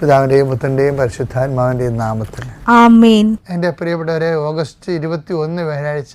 പിതാവിന്റെയും പുത്രന്റെയും പരിശുദ്ധാത്മാവിന്റെയും നാമത്തിൽ. എന്റെ പ്രിയപ്പെട്ടവരെ ഓഗസ്റ്റ് ഇരുപത്തി ഒന്ന് വ്യാഴാഴ്ച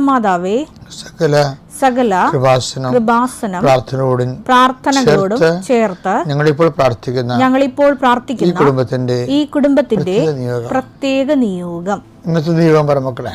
മാതാവേ സകല സകല കൃപാസനം പ്രാർത്ഥനയോടും പ്രാർത്ഥനകളോടും ചേർത്ത് ഞങ്ങളിപ്പോൾ പ്രാർത്ഥിക്കുന്ന ഞങ്ങളിപ്പോൾ ഈ പ്രാർത്ഥിക്കുന്ന കുടുംബത്തിന്റെ ഈ കുടുംബത്തിന്റെ പ്രത്യേക നിയോഗം. പ്രത്യേക നിയോഗം. ഇന്നത്തെ നിയോഗം പറ മക്കളെ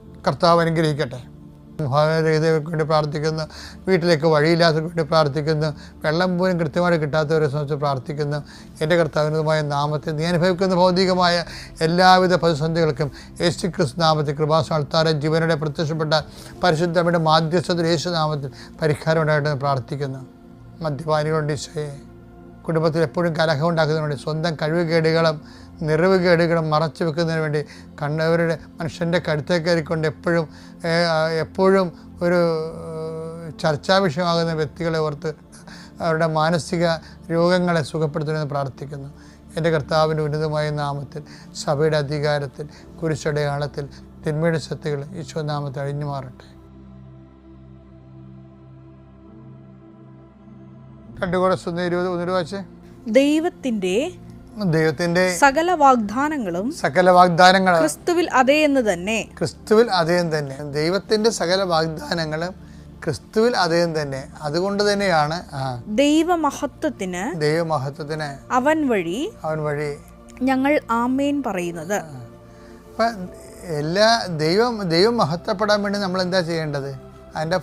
കർത്താവ് അനുഗ്രഹിക്കട്ടെ. ഭവനരഹിതർക്ക് വേണ്ടി പ്രാർത്ഥിക്കുന്നു. വീട്ടിലേക്ക് വഴിയില്ലാത്തവർക്ക് വേണ്ടി പ്രാർത്ഥിക്കുന്നു. വെള്ളം പോലും കൃത്യമായിട്ട് കിട്ടാത്തവരെ സംബന്ധിച്ച് പ്രാർത്ഥിക്കുന്നു. എന്റെ കർത്താവിനുമായ നാമത്തെ നീ അനുഭവിക്കുന്ന ഭൗതികമായ എല്ലാവിധ പ്രതിസന്ധികൾക്കും യേശു ക്രിസ്തു നാമത്തിൽ കൃപാസ്ഥാനത്താരെ ജീവനോടെ പ്രത്യക്ഷപ്പെട്ട പരിശുദ്ധയുടെ മാധ്യസ്ഥത്തിൽ യേശു നാമത്തിൽ പരിഹാരം ഉണ്ടായിട്ട് പ്രാർത്ഥിക്കുന്നു. മദ്യപാനികളുണ്ട് ഈശോയെ. കുടുംബത്തിൽ എപ്പോഴും കലഹം ഉണ്ടാക്കുന്നതിനുവേണ്ടി സ്വന്തം കഴിവുകേടുകളും നിറവുകേടുകളും മറച്ചു വെക്കുന്നതിന് വേണ്ടി. കണ്ടവരുടെ മനുഷ്യന്റെ കഴുത്തേ കയറിക്കൊണ്ട് എപ്പോഴും എപ്പോഴും ഒരു ഏഹ്, ചർച്ചാ വിഷയമാകുന്ന വ്യക്തികളെ ഓർത്ത് അവരുടെ മാനസിക രോഗങ്ങളെ സുഖപ്പെടുത്തണമെന്ന് പ്രാർത്ഥിക്കുന്നു. എന്റെ കർത്താവിന്റെ ഉന്നതമായ നാമത്തിൽ സഭയുടെ അധികാരത്തിൽ കുരിശടയാളത്തിൽ തിന്മയുടെ ശക്തികൾ ഈശോ നാമത്തിൽ അഴിഞ്ഞു മാറട്ടെ. രണ്ടു കൂടെ ഇരുപത് വാച്ചേ ദൈവത്തിന്റെ സകല വാഗ്ദാനങ്ങളും സകല വാഗ്ദാനങ്ങൾ ക്രിസ്തുവിൽ അതേ എന്ന് തന്നെ. ക്രിസ്തുവിൽ അതേം തന്നെ. ദൈവത്തിന്റെ സകല വാഗ്ദാനങ്ങളും ക്രിസ്തുവിൽ അതേം തന്നെ. അതുകൊണ്ട് തന്നെയാണ് ദൈവമഹത്വത്തിന് ദൈവമഹത്വത്തിന് അവൻ വഴി അവൻ വഴി ഞങ്ങൾ ആമേൻ പറയുന്നത്. എല്ലാ ദൈവം ദൈവം മഹത്വപ്പെടാൻ വേണ്ടി നമ്മൾ എന്താ ചെയ്യേണ്ടത്? അതിന്റെ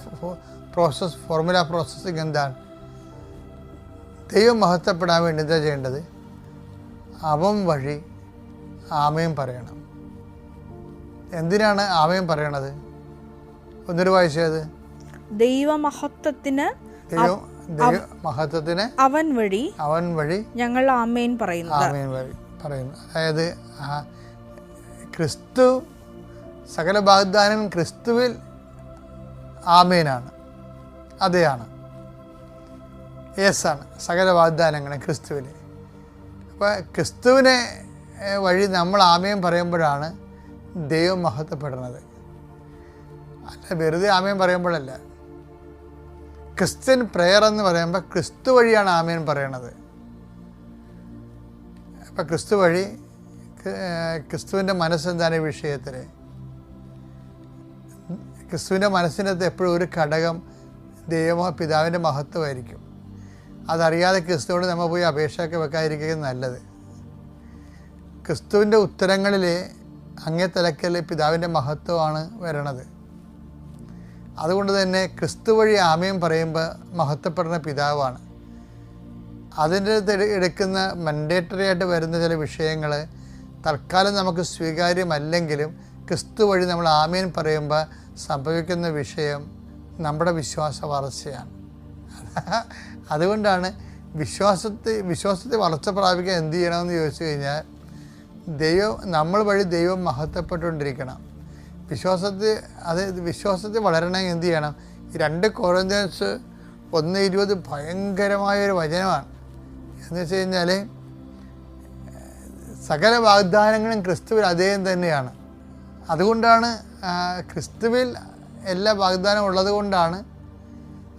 പ്രോസസ് ഫോർമുല പ്രോസസ്സിങ് എന്താണ് ദൈവം മഹത്വപ്പെടാൻ വേണ്ടി എന്താ ചെയ്യേണ്ടത്? അവൻ വഴി ആമയും പറയണം. എന്തിനാണ് ആമയും പറയണത്? ഒന്നൊരു വായിച്ചത് ദൈവമഹത്വത്തിന് ദൈവം ദൈവ മഹത്വത്തിന് അവൻ വഴി അവൻ വഴി ഞങ്ങൾ ആമേൻ പറയുന്നു ആമേൻ വഴി പറയുന്നു. അതായത് ക്രിസ്തു സകല വാഗ്ദാനം ക്രിസ്തുവിൽ ആമേനാണ്. അതെയാണ്. യെസ് ആണ് സകല വാഗ്ദാനങ്ങളും ക്രിസ്തുവിൽ അപ്പോൾ ക്രിസ്തുവിനെ വഴി നമ്മൾ ആമയം പറയുമ്പോഴാണ് ദൈവം മഹത്വപ്പെടുന്നത്. അല്ല വെറുതെ ആമയം പറയുമ്പോഴല്ല. ക്രിസ്ത്യൻ പ്രെയർ എന്ന് പറയുമ്പോൾ ക്രിസ്തു വഴിയാണ് ആമയം പറയണത്. അപ്പം ക്രിസ്തു വഴി ക്രിസ്തുവിന്റെ മനസ്സെന്താണ് ഈ വിഷയത്തിൽ ക്രിസ്തുവിന്റെ മനസ്സിനകത്ത് എപ്പോഴും ഒരു ഘടകം ദൈവമോ പിതാവിന്റെ മഹത്വമായിരിക്കും. അതറിയാതെ ക്രിസ്തുവിനോട് നമ്മൾ പോയി അപേക്ഷയൊക്കെ വെക്കാതിരിക്കുന്നത് നല്ലത്. ക്രിസ്തുവിന്റെ ഉത്തരങ്ങളിൽ അങ്ങേ തലക്കൽ പിതാവിന്റെ മഹത്വമാണ് വരണത്. അതുകൊണ്ട് തന്നെ ക്രിസ്തു വഴി ആമയം പറയുമ്പോൾ മഹത്വപ്പെടുന്ന പിതാവാണ്. അതിന്റെ എടുക്കുന്ന മൻഡേറ്ററി ആയിട്ട് വരുന്ന ചില വിഷയങ്ങൾ തൽക്കാലം നമുക്ക് സ്വീകാര്യമല്ലെങ്കിലും ക്രിസ്തു വഴി നമ്മൾ ആമീൻ പറയുമ്പോൾ സംഭവിക്കുന്ന വിഷയം നമ്മുടെ വിശ്വാസ വളർച്ചയാണ്. അതുകൊണ്ടാണ് വിശ്വാസത്തെ വിശ്വാസത്തെ വളർച്ച പ്രാപിക്കാൻ എന്ത് ചെയ്യണമെന്ന് ചോദിച്ചു കഴിഞ്ഞാൽ ദൈവം നമ്മൾ വഴി ദൈവം മഹത്വപ്പെട്ടുകൊണ്ടിരിക്കണം. വിശ്വാസത്തെ അത് വിശ്വാസത്തെ വളരണമെങ്കിൽ എന്ത് ചെയ്യണം? രണ്ട് കോറന്തേഴ്സ് ഒന്ന് ഇരുപത് ഭയങ്കരമായൊരു വചനമാണ്. എന്ന് വെച്ച് കഴിഞ്ഞാൽ സകല വാഗ്ദാനങ്ങളും ക്രിസ്തുവിൽ അദ്ദേഹം തന്നെയാണ്. അതുകൊണ്ടാണ് ക്രിസ്തുവിൽ എല്ലാ വാഗ്ദാനം ഉള്ളത് കൊണ്ടാണ്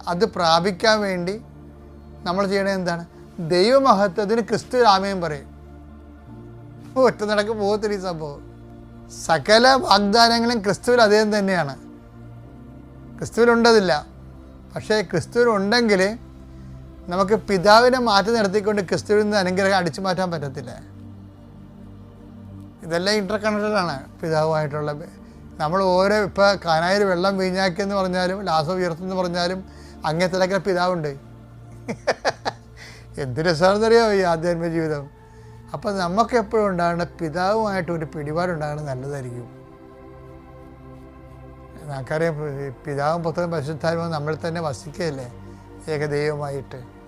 അത് പ്രാപിക്കാൻ വേണ്ടി നമ്മൾ ചെയ്യണത് എന്താണ്? ദൈവമഹത്വത്തിന് ക്രിസ്തു രാമയും പറയും. ഒറ്റ നടക്ക് പോകത്തില്ല ഈ സംഭവം. സകല വാഗ്ദാനങ്ങളും ക്രിസ്തുവിൽ അദ്ദേഹം തന്നെയാണ്. ക്രിസ്തുവിലുണ്ടതില്ല. പക്ഷേ ക്രിസ്തുവിലുണ്ടെങ്കിൽ നമുക്ക് പിതാവിനെ മാറ്റി നിർത്തിക്കൊണ്ട് ക്രിസ്തുവിൽ നിന്ന് അനുഗ്രഹം അടിച്ചു മാറ്റാൻ പറ്റത്തില്ല. ഇതെല്ലാം ഇന്റർ കണക്റ്റഡാണ് പിതാവുമായിട്ടുള്ള നമ്മൾ ഓരോ ഇപ്പോൾ കാനായിൽ വെള്ളം വീഞ്ഞാക്കിയെന്ന് പറഞ്ഞാലും ലാസോ ഉയർത്തെന്ന് പറഞ്ഞാലും അങ്ങേ തിരക്കിലെ പിതാവുണ്ട്. എന്ത് രസമാണെന്നറിയാമോ ഈ ആധ്യാത്മിക ജീവിതം? അപ്പം നമുക്ക് എപ്പോഴും ഉണ്ടാകുന്ന പിതാവുമായിട്ട് ഒരു പിടിപാടുണ്ടാകണം നല്ലതായിരിക്കും. നമുക്കറിയാം പിതാവും പുത്രനും പരിശുദ്ധാത്മാവും നമ്മൾ തന്നെ വസിക്കുകയല്ലേ? ഏകദൈവമായിട്ട്.